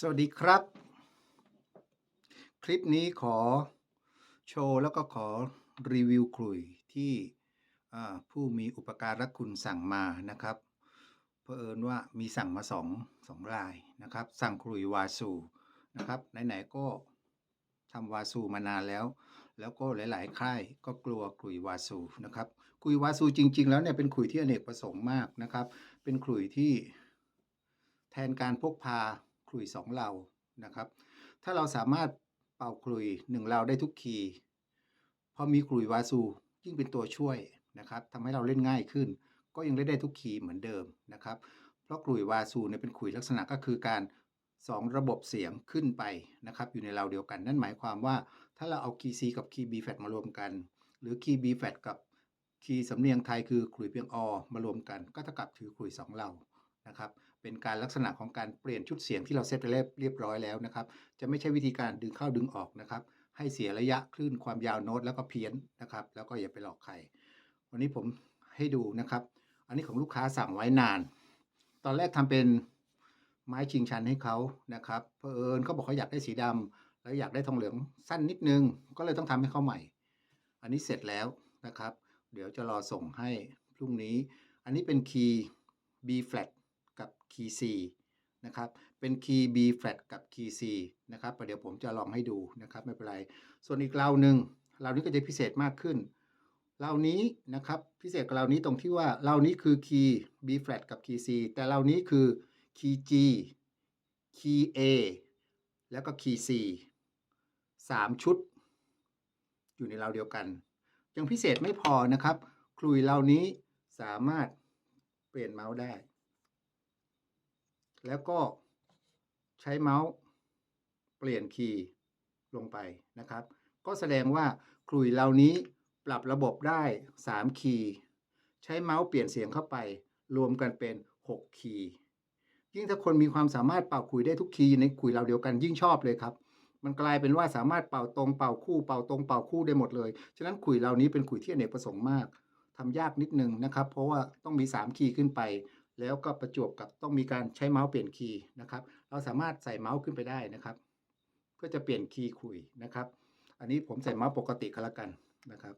สวัสดีครับ คลิปนี้ขอโชว์แล้วก็ขอรีวิวขลุยที่ผู้มีอุปการะคุณสั่งมานะครับเผอิญว่ามีสั่งมาสองสองรายนะครับ สั่งขลุยวาสูนะครับไหนๆก็ทำวาสูมานานแล้ว แล้วก็หลายๆค่ายก็กลัวขลุยวาสูนะครับขลุยวาสูจริง ๆ แล้วเนี่ยเป็นขลุยที่อเนกประสงค์มากนะครับ เป็นขลุยที่แทนการพกพา ลุ่ยสองเหล่านะครับ ถ้าเราสามารถเป่าขลุ่ยหนึ่งเหล่าได้ทุกคีย์พอมีขลุ่ยวาสูยิ่งเป็นตัวช่วยนะครับทำให้เราเล่นง่ายขึ้น ก็ยังเล่นได้ทุกคีย์เหมือนเดิมนะครับ เพราะขลุ่ยวาสูเนี่ยเป็นขลุ่ยลักษณะก็คือการสองระบบเสียงขึ้นไปนะครับอยู่ในเราเดียวกัน นั่นหมายความว่าถ้าเราเอาคีย์ C กับคีย์ B flat มารวมกัน หรือคีย์ B flat กับคีย์สำเนียงไทยคือขลุ่ยเพียงอมารวมกัน ก็เท่ากับถือขลุ่ยสองเหล่า นะครับเป็นการลักษณะของการเปลี่ยนชุดเสียงที่เราเซตไปเรียบร้อยแล้วนะครับ จะไม่ใช่วิธีการดึงเข้าดึงออกนะครับ ให้เสียระยะคลื่นความยาวโน้ตแล้วก็เพี้ยนนะครับ แล้วก็อย่าไปหลอกใคร วันนี้ผมให้ดูนะครับ อันนี้ของลูกค้าสั่งไว้นาน ตอนแรกทำเป็นไม้ชิงชันให้เขานะครับเพอเอิญเขาบอกเขาอยากได้สีดำแล้วอยากได้ทองเหลืองสั้นนิดนึง ก็เลยต้องทำให้เขาใหม่ อันนี้เสร็จแล้วนะครับ เดี๋ยวจะรอส่งให้พรุ่งนี้ อันนี้เป็นคีย์ B flat กับคีย์ C นะครับ เป็นคีย์ B flat กับคีย์ C นะครับประเดี๋ยวผมจะลองให้ดูนะครับไม่เป็นไร ส่วนอีกเราหนึ่งเรานี้ก็จะพิเศษมากขึ้นเรานี้นะครับพิเศษกับเรานี้ตรงที่ว่าเรานี้คือคีย์ B flat กับคีย์ C แต่เรานี้คือคีย์ G คีย์ A แล้วก็คีย์ C สามชุด อยู่ในเราเดียวกัน ยังพิเศษไม่พอนะครับคลุยเหล่านี้สามารถเปลี่ยนเมาส์ได้ แล้วก็ใช้เมาส์เปลี่ยนคีย์ลงไปนะครับ ก็แสดงว่าคลุยเหล่านี้ปรับระบบได้ 3 คีย์ ใช้เมาส์เปลี่ยนเสียงเข้าไป รวมกันเป็น 6 คีย์ ยิ่งถ้าคนมีความสามารถเป่าคุยได้ทุกคีย์ในคุยเราเดียวกันยิ่งชอบเลยครับ มันกลายเป็นว่าสามารถเป่าตรงเป่าคู่เป่าตรงเป่าคู่ได้หมดเลย ฉะนั้นคุยเหล่านี้เป็นคุยที่อเนกประสงค์มากทำยากนิดนึงนะครับ เพราะว่าต้องมี 3 คีย์ขึ้นไป แล้วก็ประจวบกับต้องมีการใช้เมาส์เปลี่ยนคีย์นะครับ เราสามารถใส่เมาส์ขึ้นไปได้นะครับ เพื่อจะเปลี่ยนคีย์คุยนะครับ อันนี้ผมใส่เมาส์ปกติก็แล้วกันนะครับ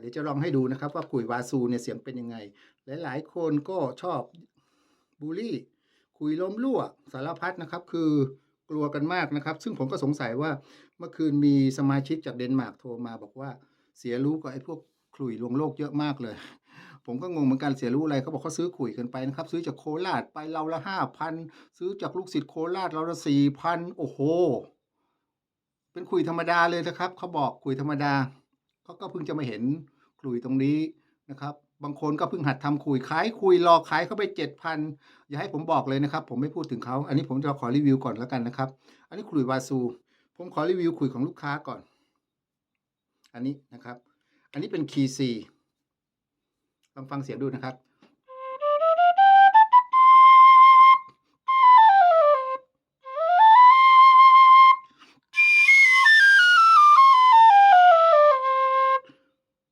เดี๋ยวจะลองให้ดูนะครับว่าคุยวาซูเนี่ยเสียงเป็นยังไง หลายๆ คนก็ชอบบูลลี่ คุยล้มรั่วสารพัดนะครับ คือกลัวกันมากนะครับ ซึ่งผมก็สงสัยว่าเมื่อคืนมีสมาชิกจากเดนมาร์กโทรมาบอกว่าเสียรู้กับไอ้พวกขลุ่ยลวงโลกเยอะมากเลย ผมก็งงเหมือนกันเสียรู้อะไรเขาบอกเขาซื้อขุยกันไปนะครับ ซื้อจากโคราชไปเราละห้าพันซื้อจากลูกศิษย์โคราชเราละสี่พันโอ้โห เป็นขุยธรรมดาเลยนะครับเขาบอกขุยธรรมดาเขาก็เพิ่งจะมาเห็นขุยตรงนี้นะครับ บางคนก็เพิ่งหัดทำขุยขายขุยหลอกขายเข้าไปเจ็ดพันอย่าให้ผมบอกเลยนะครับ ผมไม่พูดถึงเขาอันนี้ผมจะขอรีวิวก่อนแล้วกันนะครับ อันนี้ขุยวาซู ผมขอรีวิวขุยของลูกค้าก่อน อันนี้นะครับ อันนี้เป็นคีซี ลองฟังเสียงดูนะครับ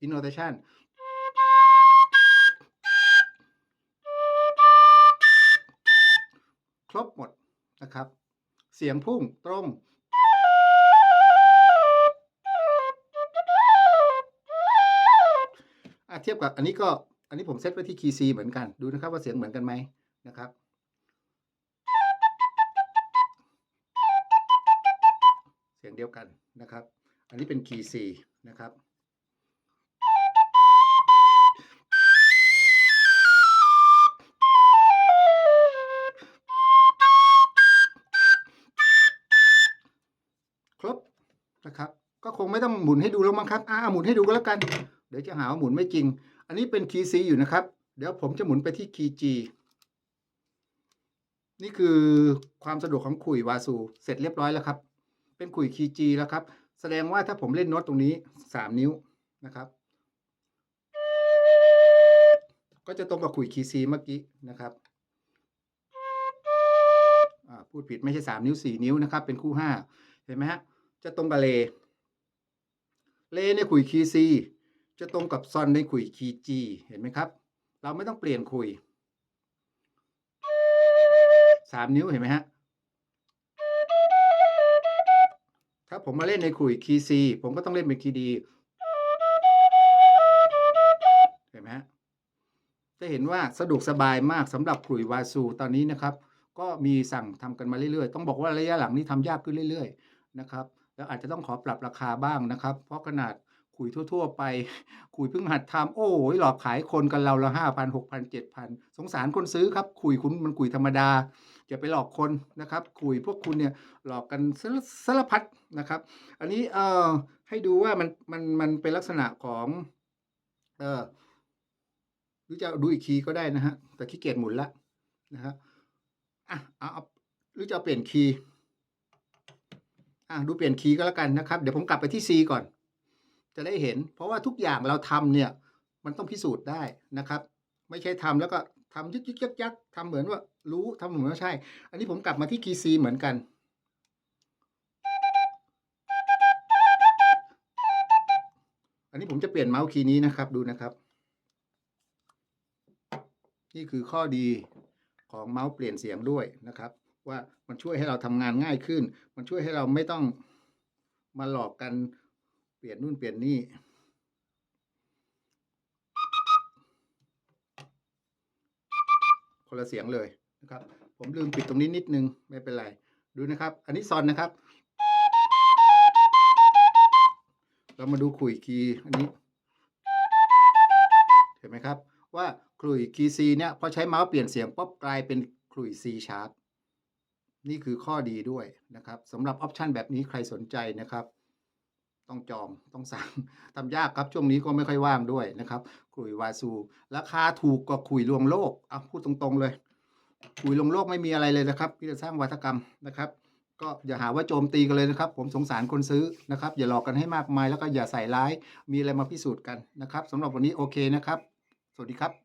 innotation ครบหมดนะครับ เสียงพุ่งตรงอะเทียบกับอันนี้ก็ นนี้ผมเซตไว้ที่คีย์ซีเหมือนกัน ดูนะครับว่าเสียงเหมือนกันไหมนะครับ เสียงเดียวกันนะครับ อันนี้เป็นคีย์ซีนะครับครบนะครับ ก็คงไม่ต้องหมุนให้ดูแล้วมั้งครับ อ่าหมุนให้ดูก็แล้วกัน เดี๋ยวจะหาว่าหมุนไม่จริง อันนี้เป็นคีย์ C อยู่นะครับ เดี๋ยวผมจะหมุนไปที่คีย์ G นี่คือความสะดวกของขุยวาซูเสร็จเรียบร้อยแล้วครับ เป็นขุยคีย์ G แล้วครับ แสดงว่าถ้าผมเล่นโน้ตตรงนี้ 3 นิ้วนะครับ ก็จะตรงกับขุยคีย์ C เมื่อกี้นะครับพูดผิดไม่ใช่ 3 นิ้ว 4 นิ้วนะครับ เป็นคู่ 5 เห็นไหมฮะ จะตรงกับเล เลในขุยคีย์ C จะตรงกับซอนในขุยคีย์ G เห็นไหมครับ เราไม่ต้องเปลี่ยนขุยสามนิ้วเห็นไหมฮะ ถ้าผมมาเล่นในขุยคีย์ C ผมก็ต้องเล่นเป็นคีย์ D เห็นไหมฮะจะเห็นว่าสะดวกสบายมากสำหรับขลุยวาซูตอนนี้นะครับ ก็มีสั่งทำกันมาเรื่อยๆ ต้องบอกว่าระยะหลังนี้ทำยากขึ้นเรื่อย ๆ นะครับ แล้วอาจจะต้องขอปรับราคาบ้างนะครับ เพราะขนาด ขลุ่ยทั่ว ๆ ไปขลุ่ยเพิ่งหัดทำโอ้ยหลอกขายคนกันเราละห้าพันหกพันเจ็ดพันสงสารคนซื้อครับขลุ่ยคุณมันขลุ่ยธรรมดาอย่าไปหลอกคนนะครับขลุ่ยพวกคุณเนี่ยหลอกกันสารสารพัดนะครับ อันนี้เอ่อให้ดูว่ามันมันมันเป็นลักษณะของเอ่อหรือจะดูอีกทีก็ได้นะฮะแต่ขี้เกียจหมุนละนะฮะอะเอาเอาหรือจะเอาเปลี่ยนคีย์อะดูเปลี่ยนคีย์ก็แล้วกันนะครับ เดี๋ยวผมกลับไปที่ C ก่อน จะได้เห็น เพราะว่าทุกอย่างเราทำเนี่ยมันต้องพิสูจน์ได้นะครับ ไม่ใช่ทำแล้วก็ทำยึกยึกยักยักทำเหมือนว่ารู้ทำเหมือนว่าใช่ อันนี้ผมกลับมาที่คีย์ C เหมือนกัน อันนี้ผมจะเปลี่ยนเมาส์คีย์นี้นะครับดูนะครับ นี่คือข้อดีของเมาส์เปลี่ยนเสียงด้วยนะครับ ว่ามันช่วยให้เราทำงานง่ายขึ้น มันช่วยให้เราไม่ต้องมาหลอกกัน ปลี่ยนนู่นเปลี่ยนนี่ คนละเสียงเลยนะครับ ผมลืมปิดตรงนี้นิดนึง ไม่เป็นไร ดูนะครับ อันนี้ซอนนะครับ เรามาดูขลุ่ยคีย์อันนี้ เห็นไหมครับ ว่าขลุ่ยคีย์ C เนี่ยพอใช้เมาส์เปลี่ยนเสียงป๊อบกลายเป็นขลุ่ย C sharp นี่คือข้อดีด้วยนะครับสำหรับออปชันแบบนี้ใครสนใจนะครับ ต้องจองต้องสั่งทำยากครับช่วงนี้ก็ไม่ค่อยว่างด้วยนะครับขลุ่ยวาซูราคาถูกกว่าคุยลวงโลกเอาพูดตรงๆเลยขลุ่ยลวงโลกไม่มีอะไรเลยนะครับที่จะสร้างวัฒกรรมนะครับ ก็อย่าหาว่าโจมตีกันเลยนะครับ ผมสงสารคนซื้อนะครับ อย่าหลอกกันให้มากมายแล้วก็อย่าใส่ร้ายมีอะไรมาพิสูจน์กันนะครับสำหรับวันนี้โอเคนะครับ สวัสดีครับ